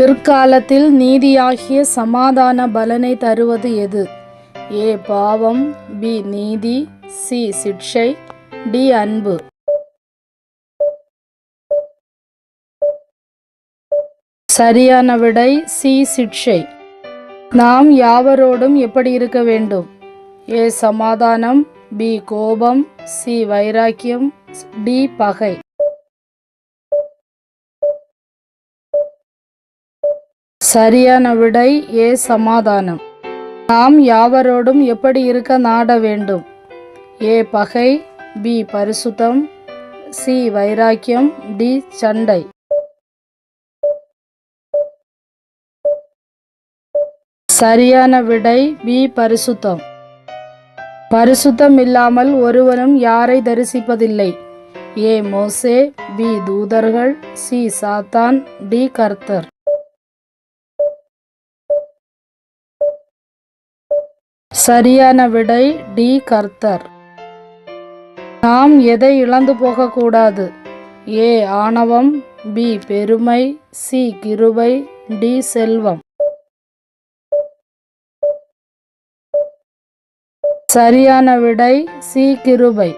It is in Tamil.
பிற்காலத்தில் நீதியாகிய சமாதான பலனை தருவது எது? ஏ. பாவம் பி. நீதி சி. சிட்சை டி. அன்பு. சரியான விடை சி. சிட்சை நாம் யாவரோடும் எப்படி இருக்க வேண்டும்? ஏ. சமாதானம் பி. கோபம் சி. வைராக்கியம் டி. பகை. சரியான விடை ஏ சமாதானம். நாம் யாவரோடும் எப்படி இருக்க நாட வேண்டும்? ஏ பகை பி பரிசுத்தம் சி வைராக்கியம் டி சண்டை. சரியான விடை பி பரிசுத்தம். பரிசுத்தம் இல்லாமல் ஒருவனும் யாரை தரிசிப்பதில்லை? ஏ மோசே பி தூதர்கள் சி சாத்தான் டி கர்த்தர். சரியான விடை டி கர்த்தர். நாம் எதை இழந்து போகக்கூடாது? ஏ ஆணவம் பி பெருமை சி கிருபை டி செல்வம். சரியான விடை சி கிருபை.